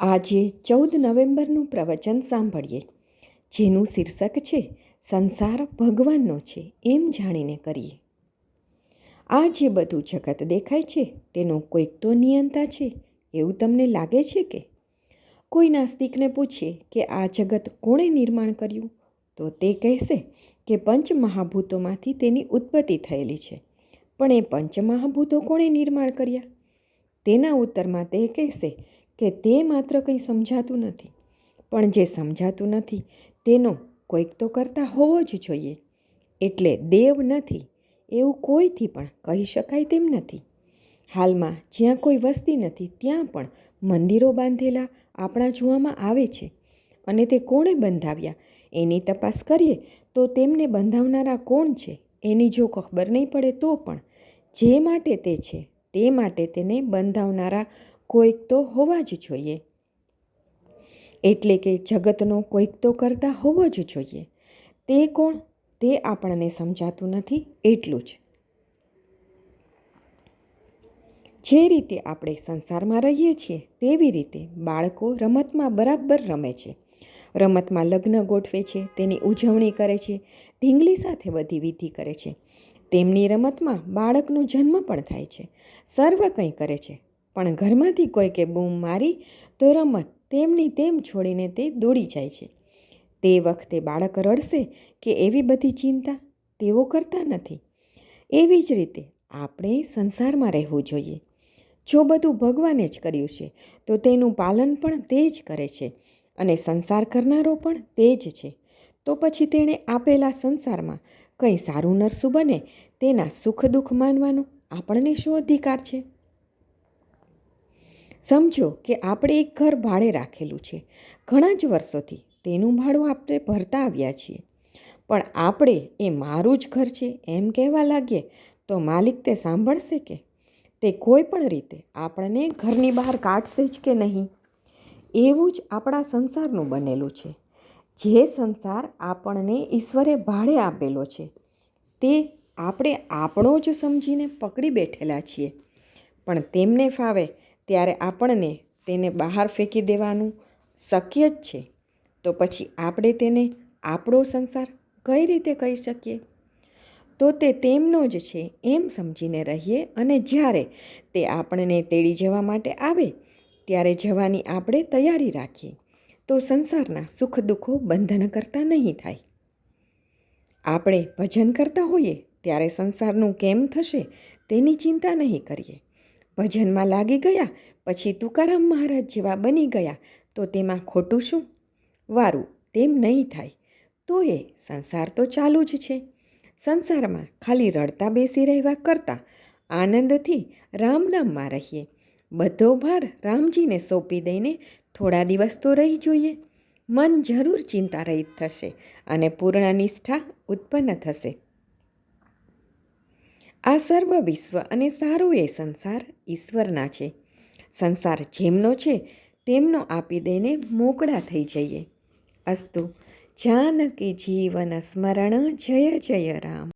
આજે ચૌદ નવેમ્બરનું પ્રવચન સાંભળીએ. જેનું શીર્ષક છે, સંસાર ભગવાનનો છે, એમ જાણીને કરીએ. આ જે બધું જગત દેખાય છે, તેનો કોઈક તો નિયંતા છે, એવું તમને લાગે છે કે? કોઈ નાસ્તિકને પૂછીએ કે આ જગત કોણે નિર્માણ કર્યું, તો તે કહેશે કે પંચમહાભૂતોમાંથી તેની ઉત્પત્તિ થયેલી છે. પણ એ પંચમહાભૂતો કોણે નિર્માણ કર્યા? તેના ઉત્તરમાં તે કહેશે કે તે માત્ર કંઈ સમજાતું નથી. પણ જે સમજાતું નથી, તેનો કોઈક તો કરતા હોવો જ જોઈએ. એટલે દેવ નથી, એવું કોઈથી પણ કહી શકાય તેમ નથી. હાલમાં જ્યાં કોઈ વસ્તી નથી, ત્યાં પણ મંદિરો બાંધેલા આપણા જોવામાં આવે છે. અને તે કોણે બંધાવ્યા? એની તપાસ કરીએ તો તેમને બંધાવનારા કોણ છે? એની જો ખબર નહીં પડે તો પણ. જે માટે તે છે, તે માટે તેને બંધાવનારા કોઈક તો હોવા જ જોઈએ. એટલે કે જગતનો કોઈક તો કરતા હોવો જ જોઈએ. તે કોણ? તે આપણને સમજાતું નથી એટલું જ. જે રીતે આપણે સંસારમાં રહીએ છીએ, તેવી રીતે બાળકો રમતમાં બરાબર રમે છે. રમતમાં લગ્ન ગોઠવે છે, તેની ઉજવણી કરે છે, ઢીંગલી સાથે બધી વિધિ કરે છે. તેમની રમતમાં બાળકનો જન્મ પણ થાય છે. સર્વ કંઈ કરે છે. પણ ઘરમાંથી કોઈકે બૂમ મારી તો રમત તેમની તેમ છોડીને તે દોડી જાય છે. તે વખતે બાળક રડશે કે એવી બધી ચિંતા તેઓ કરતા નથી. એવી જ રીતે આપણે સંસારમાં રહેવું જોઈએ. જો બધું ભગવાને જ કર્યું છે, તો તેનું પાલન પણ તે જ કરે છે અને સંસાર કરનારો પણ તે જ છે. તો પછી તેણે આપેલા સંસારમાં કંઈ સારું નરસું બને તેના સુખ દુઃખ માનવાનો આપણને શું અધિકાર છે? સમજો કે આપણે એક ઘર ભાડે રાખેલું છે. ઘણા જ વર્ષોથી તેનું ભાડું આપણે ભરતા આવ્યા છીએ. પણ આપણે એ મારું જ ઘર છે એમ કહેવા લાગીએ તો માલિક તે સાંભળશે કે? તે કોઈ પણ રીતે આપણને ઘરની બહાર કાઢશે જ કે નહીં? એવું જ આપણા સંસારનું બનેલું છે. જે સંસાર આપણને ઈશ્વરે ભાડે આપેલો છે, તે આપણે આપણો જ સમજીને પકડી બેઠેલા છીએ. પણ તેમને ફાવે ત્યારે આપણને તેને બહાર ફેંકી દેવાનું શક્ય જ છે. તો પછી આપણે તેને આપણો સંસાર કઈ રીતે કહી શકીએ? તો તે તેમનો જ છે, એમ સમજીને રહીએ અને જ્યારે તે આપણને તેડી જવા માટે આવે, ત્યારે જવાની આપણે તૈયારી રાખીએ. તો સંસારના સુખ દુઃખો બંધન કરતા નહીં થાય. આપણે ભજન કરતા હોઈએ, ત્યારે સંસારનું કેમ થશે તેની ચિંતા નહીં કરીએ. ભજનમાં લાગી ગયા, પછી તુકારામ મહારાજ જેવા બની ગયા, તો તેમાં ખોટું શું? વારું તેમ નહીં થાય, તો એ સંસાર તો ચાલુ જ છે. સંસારમાં ખાલી રડતા બેસી રહેવા કરતાં આનંદથી રામ નામમાં રહીએ. બધો ભાર રામજીને સોંપી દઈને થોડા દિવસ તો રહી જોઈએ. મન જરૂર ચિંતા રહિત થશે અને પૂર્ણ નિષ્ઠા ઉત્પન્ન થશે. આ સર્વ વિશ્વ અને સારો એ સંસાર ઈશ્વરના છે. સંસાર જેમનો છે, તેમનો આપી દઈને મોકળા થઈ જઈએ. અસ્તુ, જાનકી જીવન સ્મરણ, જય જય રામ.